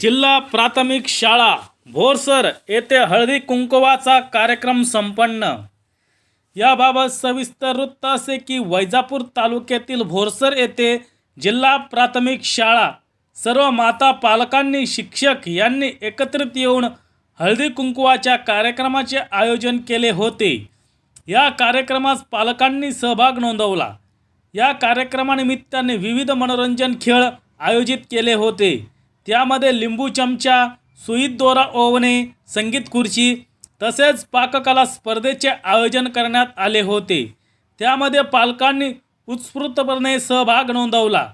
जिल्हा प्राथमिक शाळा भोरसर येथे हळदी कुंकवाचा कार्यक्रम संपन्न. याबाबत सविस्तर वृत्त असे की वैजापूर तालुक्यातील भोरसर येथे जिल्हा प्राथमिक शाळा सर्व माता पालकांनी शिक्षक यांनी एकत्रित येऊन हळदी कुंकवाच्या कार्यक्रमाचे आयोजन केले होते. या कार्यक्रमास पालकांनी सहभाग नोंदवला. या कार्यक्रमानिमित्ताने विविध मनोरंजन खेळ आयोजित केले होते. त्यामध्ये लिंबू चमचा सुईत दोरा ओवणे संगीत खुर्ची तसेच पाककला स्पर्धेचे आयोजन करण्यात आले होते. त्यामध्ये पालकांनी उत्स्फूर्तपणे सहभाग नोंदवला.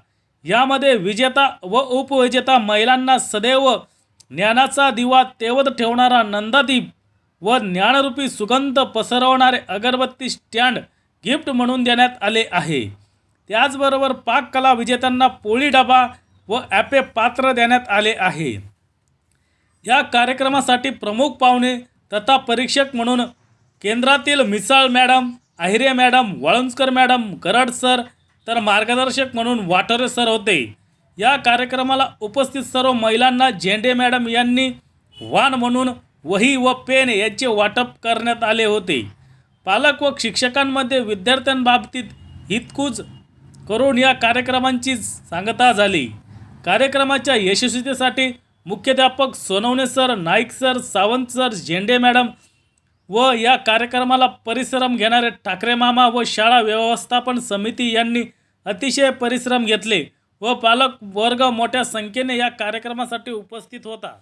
यामध्ये विजेता व उपविजेता महिलांना सदैव ज्ञानाचा दिवा तेवत ठेवणारा नंदादीप व ज्ञानरूपी सुगंध पसरवणारे अगरबत्ती स्टँड गिफ्ट म्हणून देण्यात आले आहे. त्याचबरोबर पाककला विजेत्यांना पोळी डबा व ॲपे पात्र देण्यात आले आहे. या कार्यक्रमासाठी प्रमुख पाहुणे तथा परीक्षक म्हणून केंद्रातील Misal madam Ahire madam Walunjkar madam Garad sir तर मार्गदर्शक म्हणून वाटरे सर होते. या कार्यक्रमाला उपस्थित सर्व महिलांना झेंडे मॅडम यांनी वाण म्हणून वही व पेन यांचे वाटप करण्यात आले होते. पालक व शिक्षकांमध्ये विद्यार्थ्यांबाबतीत हितकूज करून या कार्यक्रमांची सांगता झाली. कार्यक्रमाच्या यशस्वीतेसाठी मुख्याध्यापक Sonawane sir Naik sir Sawant sir Zende madam व या कार्यक्रमाला परिश्रम घेणारे ठाकरे मामा व शाळा व्यवस्थापन समिती यांनी अतिशय परिश्रम घेतले व पालक वर्ग मोठ्या संख्येने या कार्यक्रमासाठी उपस्थित होता.